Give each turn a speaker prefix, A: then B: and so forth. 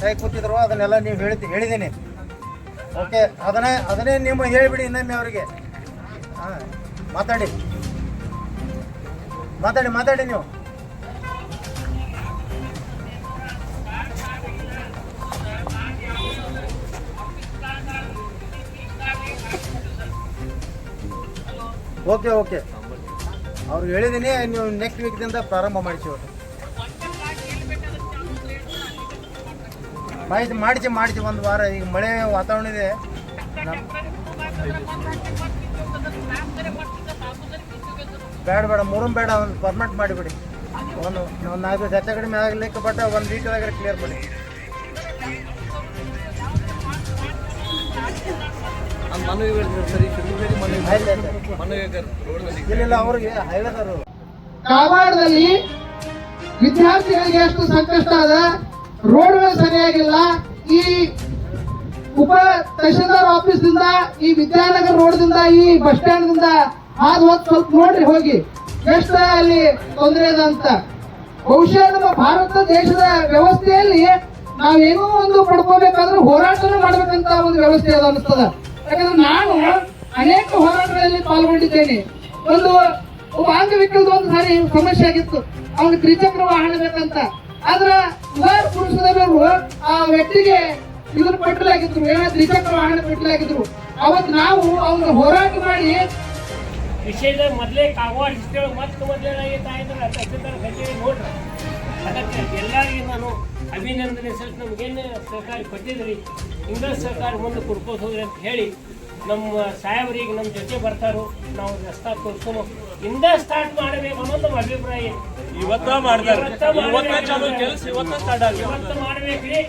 A: ಕೈ ಕೂತಿದ್ರು, ಅದನ್ನೆಲ್ಲ ನೀವು ಹೇಳಿ ಹೇಳಿದ್ದೀನಿ ಓಕೆ ಅದನ್ನೇ ಅದನ್ನೇ ನಿಮ್ಮ ಹೇಳಿಬಿಡಿ ಇನ್ನೊಮ್ಮೆ ಅವರಿಗೆ. ಹಾಂ, ಮಾತಾಡಿ. ಮಾತಾಡಿ ಮಾತಾಡಿ ನೀವು. ಓಕೆ ಓಕೆ ಅವ್ರಿಗೆ ಹೇಳಿದ್ದೀನಿ ನೀವು ನೆಕ್ಸ್ಟ್ ವೀಕ್ದಿಂದ ಪ್ರಾರಂಭ ಮಾಡಿಸಿ ಮಾಹಿತಿ ಮಾಡಿಸಿ ಮಾಡಿಸಿ ಒಂದು ವಾರ ಈಗ ಮಳೆ ವಾತಾವರಣ ಇದೆ. ಬೇಡ ಬೇಡ ಮೂರು ಬೇಡ ಒಂದು ಪರ್ಮನೆಂಟ್ ಮಾಡಿಬಿಡಿ. ಒಂದು ಒಂದು ನಾಲ್ಕು ದಿವಸ ಹೆಚ್ಚು ಕಡಿಮೆ ಆಗಲಿಕ್ಕೆ ಬಟ್ ಒಂದು ವೀಕ್ದಾಗ ಕ್ಲಿಯರ್ ಮಾಡಿ.
B: ಕಾವಾಡದಲ್ಲಿ
A: ಇಲ್ಲ ಅವ್ರಿಗೆ
C: ಕಾರವಾರದಲ್ಲಿ ವಿದ್ಯಾರ್ಥಿಗಳಿಗೆ ಎಷ್ಟು ಸಂಕಷ್ಟ ಅದ? ರೋಡ್ಗಳು ಸರಿಯಾಗಿಲ್ಲ. ಈ ಉಪ ತಹಶೀಲ್ದಾರ್ ಆಫೀಸ್ ದಿಂದ ಈ ವಿದ್ಯಾನಗರ ರೋಡ್ದಿಂದ, ಈ ಬಸ್ ಸ್ಟ್ಯಾಂಡ್ ದಿಂದ ಹಾದು ಹೋದ್ ಸ್ವಲ್ಪ ನೋಡ್ರಿ ಹೋಗಿ. ಎಷ್ಟ ಅಲ್ಲಿ ತೊಂದರೆ ಇದೆ ಅಂತ. ಬಹುಶಃ ನಮ್ಮ ಭಾರತ ದೇಶದ ವ್ಯವಸ್ಥೆಯಲ್ಲಿ ನಾವೇನೋ ಒಂದು ಪಡ್ಕೋಬೇಕಾದ್ರೆ ಹೋರಾಟನೂ ಮಾಡಬೇಕಂತ ಒಂದು ವ್ಯವಸ್ಥೆ ಅದ ಅನಿಸ್ತದ ಯಾಕಂದ್ರೆ ನಾನು ಅನೇಕ ಹೋರಾಟಗಳಲ್ಲಿ ಪಾಲ್ಗೊಂಡಿದ್ದೇನೆ. ಒಂದು ಒಬ್ಬ ಅಂಗವಿಕಲದ ಒಂದು ಸಾರಿ ಸಮಸ್ಯೆ ಆಗಿತ್ತು. ಅವ್ನಿಗೆ ತ್ರಿಚಕ್ರ ವಾಹನ ಬೇಕಂತ. ಆದ್ರ ಪುರುಷದವರು ಆ ವ್ಯಕ್ತಿಗೆ ಇದನ್ನ ಪಟ್ಟಲಾಗಿದ್ರು, ಏನೋ ದ್ವಿಚಕ್ರ ವಾಹನ ಪಟ್ಟಲಾಗಿದ್ರು. ಅವತ್ತು ನಾವು ಅವ್ರ ಹೋರಾಟ ಮಾಡಿ
D: ವಿಷಯದ ಮೊದಲೇ ಕಾಗವಾಡ ಇಷ್ಟೇಳಿ ಮತ್ತೆ ಮೊದಲೇ ಏನಾಗೈತೆ ಅಂದ್ರೆ ತಹಸೀಲ್ದಾರ್ ಕಚೇರಿ ನೋಡ್ರಿ. ಅದಕ್ಕೆ ಎಲ್ಲರಿಗೂ ನಾನು ಅಭಿನಂದನೆ ಸಲ್ಲಿಸಿ ನಮ್ಗೇನು ಸರ್ಕಾರ ಕೊಟ್ಟಿದ್ರಿ? ಇಂಗ್ಲೀಷ್ ಸರ್ಕಾರ ಮುಂದೆ ಕುಡ್ಕೋಸ್ ಹೋಗ್ರಿ ಅಂತ ಹೇಳಿ ನಮ್ಮ ಸಾಹೇಬರಿಗೆ ನಮ್ಮ ಜೊತೆ ಬರ್ತಾರೋ, ನಾವು ರಸ್ತಾ ತೋರಿಸೋನು. ಇಂದ ಸ್ಟಾರ್ಟ್ ಮಾಡಬೇಕು ಅನ್ನೋದು ನಮ್ಮ ಅಭಿಪ್ರಾಯ.
B: ಇವತ್ತ ಮಾಡ್ತಾರೆ.
D: ಇವತ್ತ
B: ಚಾಲೂ ಕೆಲಸ ಇವತ್ತ ಸ್ಟಾರ್ಟ್ ಆಗಿದೆ